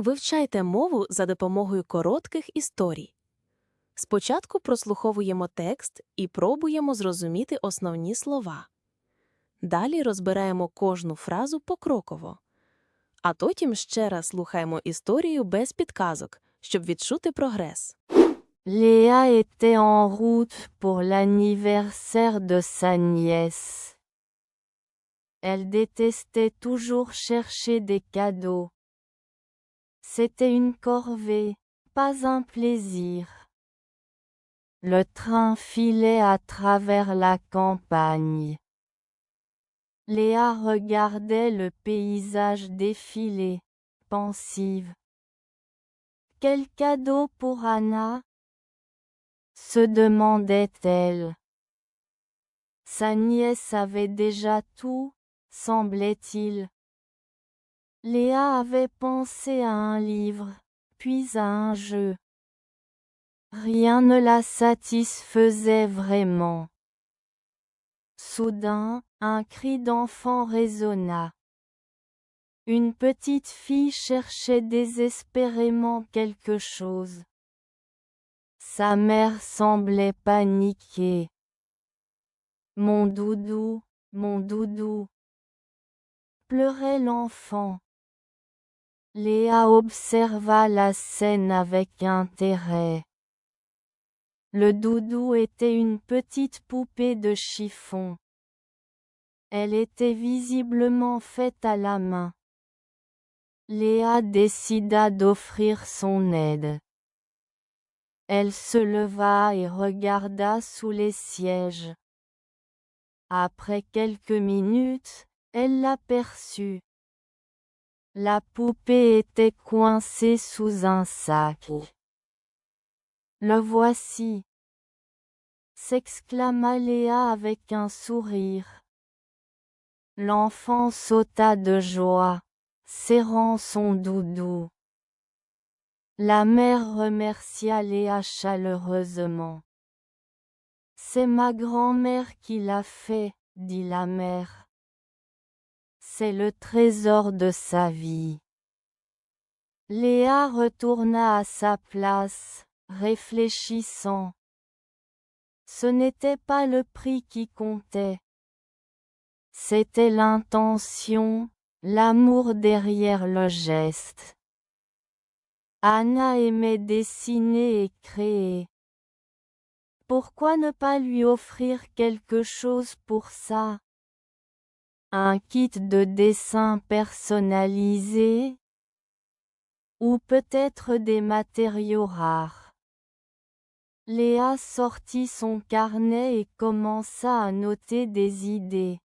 Вивчайте мову за допомогою коротких історій. Спочатку прослуховуємо текст і пробуємо зрозуміти основні слова. Далі розбираємо кожну фразу покроково. А потім ще раз слухаємо історію без підказок, щоб відчути прогрес. Léa était en route pour l'anniversaire de sa nièce. Elle détestait toujours chercher des cadeaux. C'était une corvée, pas un plaisir. Le train filait à travers la campagne. Léa regardait le paysage défiler, pensive. Quel cadeau pour Anna? se demandait-elle. Sa nièce avait déjà tout, semblait-il. Léa avait pensé à un livre, puis à un jeu. Rien ne la satisfaisait vraiment. Soudain, un cri d'enfant résonna. Une petite fille cherchait désespérément quelque chose. Sa mère semblait paniquer. Mon doudou, mon doudou. Pleurait l'enfant. Léa observa la scène avec intérêt. Le doudou était une petite poupée de chiffon. Elle était visiblement faite à la main. Léa décida d'offrir son aide. Elle se leva et regarda sous les sièges. Après quelques minutes, elle l'aperçut. La poupée était coincée sous un sac. Le voici. s'exclama Léa avec un sourire. L'enfant sauta de joie, serrant son doudou. La mère remercia Léa chaleureusement. C'est ma grand-mère qui l'a fait, dit la mère. Le trésor de sa vie. Léa retourna à sa place, réfléchissant. Ce n'était pas le prix qui comptait. C'était l'intention, l'amour derrière le geste. Anna aimait dessiner et créer. Pourquoi ne pas lui offrir quelque chose pour ça? Un kit de dessin personnalisé? Ou peut-être des matériaux rares? Léa sortit son carnet et commença à noter des idées.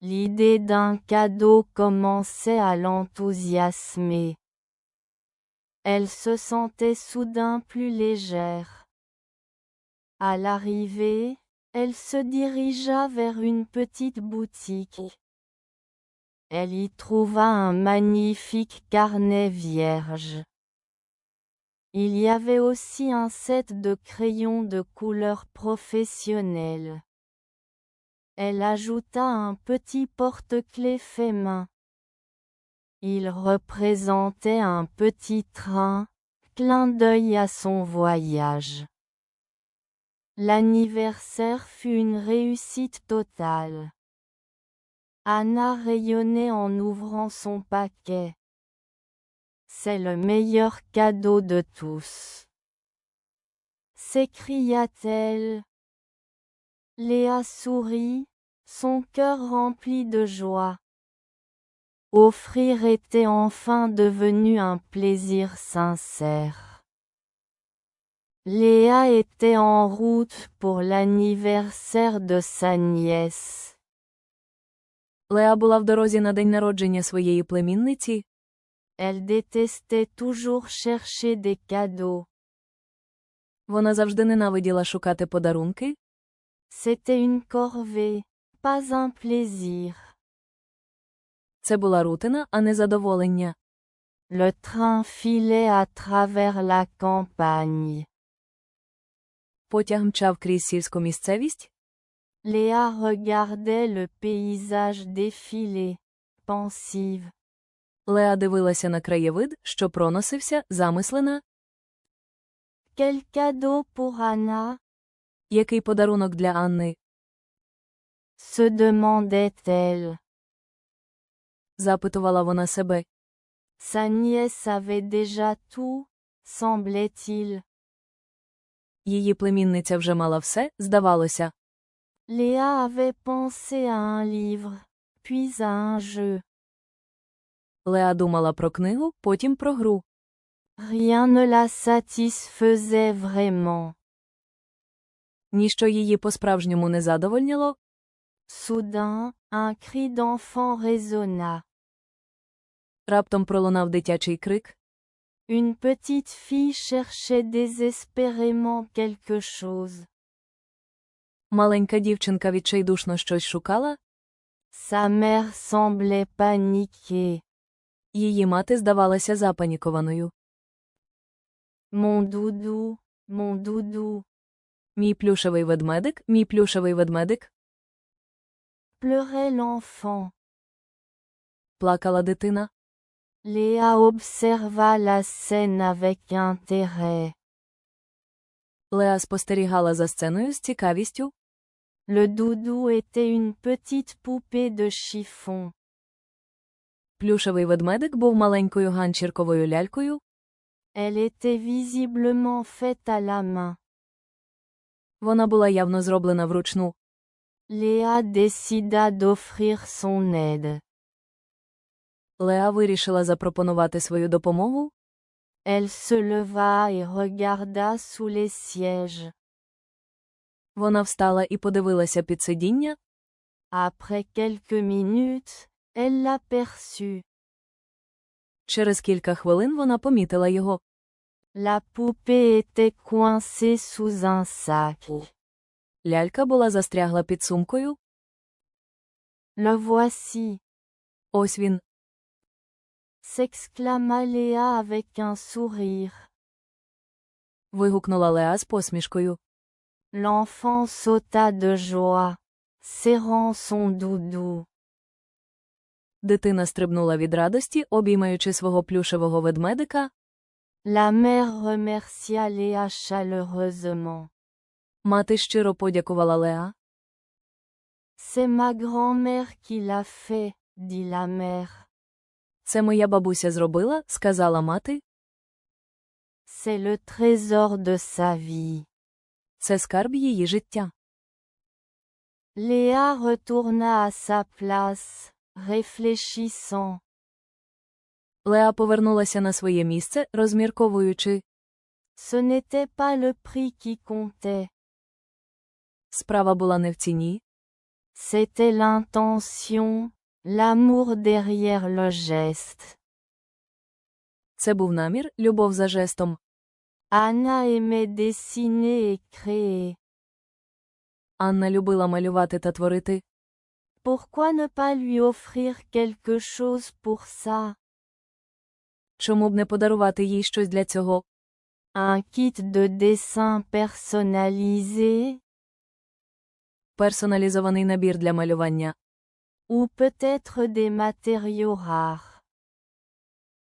L'idée d'un cadeau commençait à l'enthousiasmer. Elle se sentait soudain plus légère. À l'arrivée, elle se dirigea vers une petite boutique. Elle y trouva un magnifique carnet vierge. Il y avait aussi un set de crayons de couleur professionnelle. Elle ajouta un petit porte-clés fait main. Il représentait un petit train, clin d'œil à son voyage. L'anniversaire fut une réussite totale. Anna rayonnait en ouvrant son paquet. C'est le meilleur cadeau de tous. s'écria-t-elle. Léa sourit, son cœur rempli de joie. Offrir était enfin devenu un plaisir sincère. Léa était en route pour l'anniversaire de sa nièce. Леа була в дорозі на день народження своєї племінниці. Elle détestait toujours chercher des cadeaux. Вона завжди ненавиділа шукати подарунки. C'était une corvée, pas un plaisir. Це була рутина, а не задоволення. Le train filait à travers la campagne. Потяг мчав крізь сільську місцевість. Léa regardait le paysage défiler, pensive. Леа дивилася на краєвид, що проносився, замислена, Quel cadeau pour Anna який подарунок для Анни, se demandait-elle. запитувала вона себе. Sa nièce avait déjà tout, semblait-il. Її племінниця вже мала все, здавалося. Léa avait pensé à un livre, puis à un jeu. Леа думала про книгу, потім про гру. Rien ne la satisfaisait vraiment. Ніщо її по-справжньому не задовольняло. Soudain, un cri d'enfant résonna. Раптом пролунав дитячий крик. Une petite fille cherchait désespérément quelque chose. Маленька дівчинка відчайдушно щось шукала. Sa mère semblait paniquer. Її мати здавалася запанікованою. Mon doudou, mon doudou, Мій плюшевий ведмедик, мій плюшевий ведмедик, pleurait l'enfant. плакала дитина. Léa observa la scène avec intérêt. Леа спостерігала за сценою з цікавістю. Le doudou était une petite poupée de chiffon. Плюшевий ведмедик був маленькою ганчірковою лялькою. Elle était visiblement faite à la main. Вона була явно зроблена вручну. Léa décida d'offrir son aide. Леа вирішила запропонувати свою допомогу. Elle se leva et regarda sous les sièges. Вона встала і подивилася під сидіння. Après quelques minutes, elle l'aperçut. Через кілька хвилин вона помітила його. La poupée était coincée sous un sac. Лялька була застрягла під сумкою. Le voici, Ось він. S'exclama Léa avec un sourire. Вигукнула Леа з посмішкою. L'enfant sauta de joie, serrant son doudou. Дитина стрибнула від радості, обіймаючи свого плюшевого ведмедика. La mère remercia Léa chaleureusement. Мати щиро подякувала Леа. C'est ma grand-mère qui l'a fait, dit la mère. Це моя бабуся зробила, сказала мати. C'est le trésor de sa vie. Це скарб її життя. Léa retourna à sa place, réfléchissant. Леа повернулася на своє місце, розмірковуючи. Ce n'était pas le prix qui comptait, Справа була не в ціні, c'était l'intention, l'amour derrière le geste. це був намір, любов за жестом. Anna aimait dessiner et créer. Анна любила малювати та творити. Pourquoi ne pas lui offrir quelque chose pour ça Чому б не подарувати їй щось для цього? Un kit de dessin personnalisé Персоналізований набір для малювання. Ou peut-être des matériaux rares.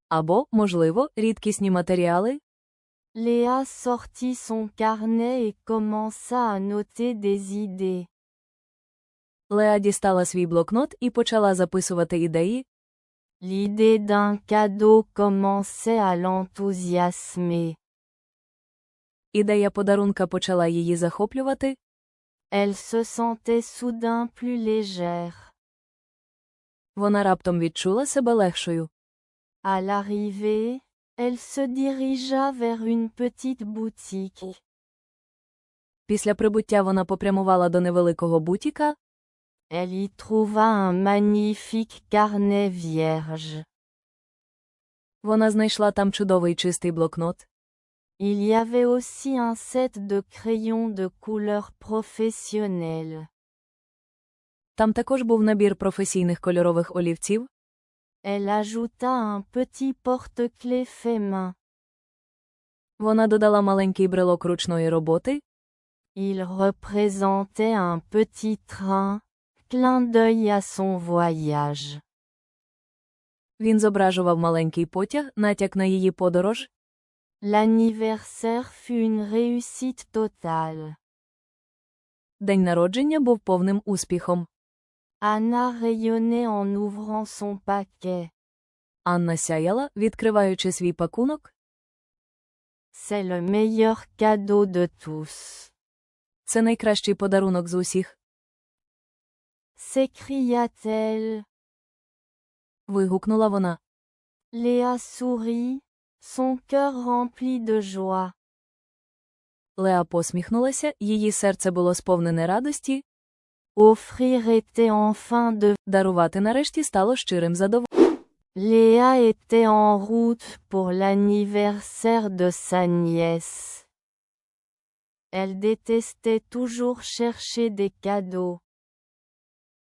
Або, можливо, рідкісні матеріали. Léa sortit son carnet et commença à noter des idées. Леа дістала свій блокнот і почала записувати ідеї. L'idée d'un cadeau commençait à l'enthousiasmer. Ідея подарунка почала її захоплювати. Elle se sentait soudain plus légère. Вона раптом відчула себе легшою. À l'arrivée, elle se dirigea vers une petite boutique. Після прибуття вона попрямувала до невеликого бутіка. Elle y trouva un magnifique carnet vierge. Вона знайшла там чудовий чистий блокнот. Il y avait aussi un set de crayons de couleur professionnelle. Там також був набір професійних кольорових олівців. Elle ajouta un petit porte-clés fait main. Вона додала маленький брелок ручної роботи. Il représentait un petit train, clin d'œil à son voyage. Він зображував маленький потяг, натяк на її подорож. L'anniversaire fut une réussite totale. День народження був повним успіхом. Anna rayonnait en ouvrant son paquet. Анна сяяла, відкриваючи свій пакунок. C'est le meilleur cadeau de tous. Це найкращий подарунок з усіх. s'écria-t-elle. Вигукнула вона. Léa sourit, son cœur rempli de joie. Леа посміхнулася, її серце було сповнене радості, Offrir était enfin de... дарувати нарешті стало щирим задоволенням. Léa était en route pour l'anniversaire de sa nièce. Elle détestait toujours chercher des cadeaux.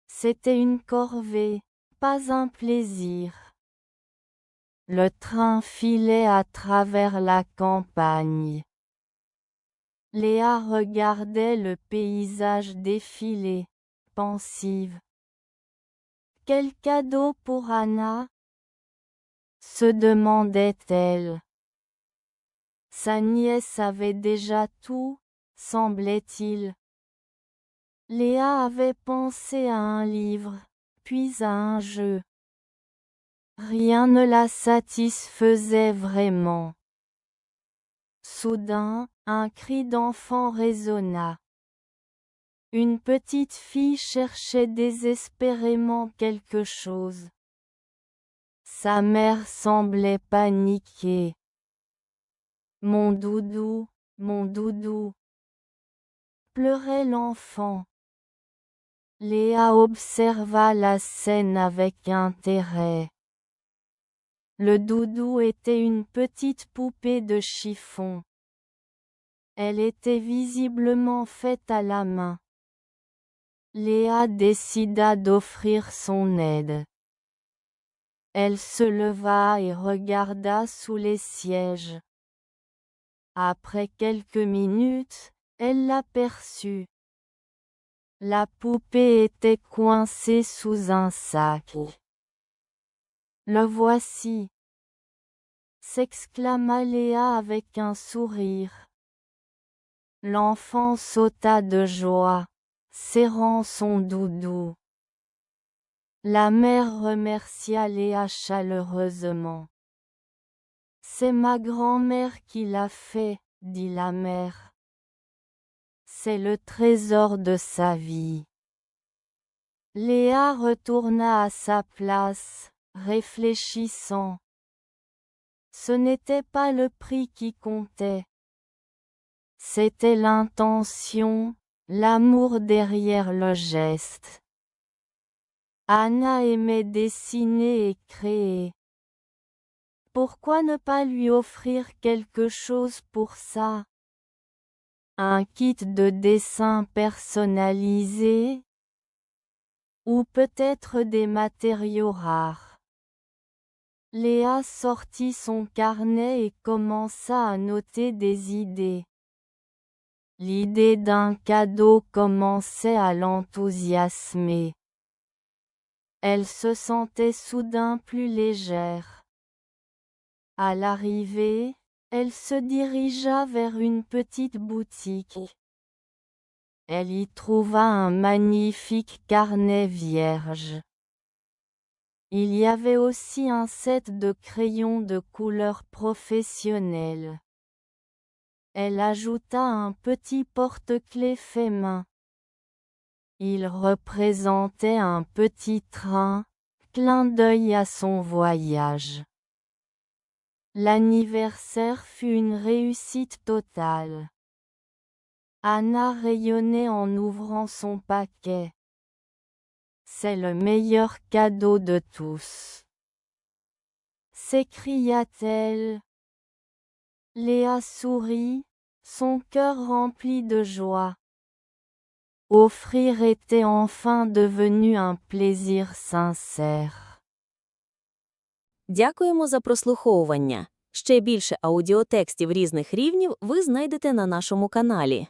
C'était une corvée, pas un plaisir. Le train filait à travers la campagne. Léa regardait le paysage défiler, Quel cadeau pour Anna? se demandait-elle. Sa nièce avait déjà tout, semblait-il. Léa avait pensé à un livre, puis à un jeu. Rien ne la satisfaisait vraiment. Soudain, un cri d'enfant résonna. Une petite fille cherchait désespérément quelque chose. Sa mère semblait paniquer. Mon doudou, mon doudou. Pleurait l'enfant. Léa observa la scène avec intérêt. Le doudou était une petite poupée de chiffon. Elle était visiblement faite à la main. Léa décida d'offrir son aide. Elle se leva et regarda sous les sièges. Après quelques minutes, elle l'aperçut. La poupée était coincée sous un sac. Le voici. s'exclama Léa avec un sourire. L'enfant sauta de joie, serrant son doudou. La mère remercia Léa chaleureusement. C'est ma grand-mère qui l'a fait, dit la mère. C'est le trésor de sa vie. Léa retourna à sa place, réfléchissant. Ce n'était pas le prix qui comptait. C'était l'intention, l'amour derrière le geste. Anna aimait dessiner et créer. Pourquoi ne pas lui offrir quelque chose pour ça? Un kit de dessin personnalisé? Ou peut-être des matériaux rares? Léa sortit son carnet et commença à noter des idées. L'idée d'un cadeau commençait à l'enthousiasmer. Elle se sentait soudain plus légère. À l'arrivée, elle se dirigea vers une petite boutique. Elle y trouva un magnifique carnet vierge. Il y avait aussi un set de crayons de couleur professionnelle. Elle ajouta un petit porte-clés fait main. Il représentait un petit train, clin d'œil à son voyage. L'anniversaire fut une réussite totale. Anna rayonnait en ouvrant son paquet. C'est le meilleur cadeau de tous. s'écria-t-elle. Léa sourit, son cœur rempli de joie. Offrir était enfin devenu un plaisir sincère. Дякуємо за прослуховування. Ще більше аудіотекстів різних рівнів ви знайдете на нашому каналі.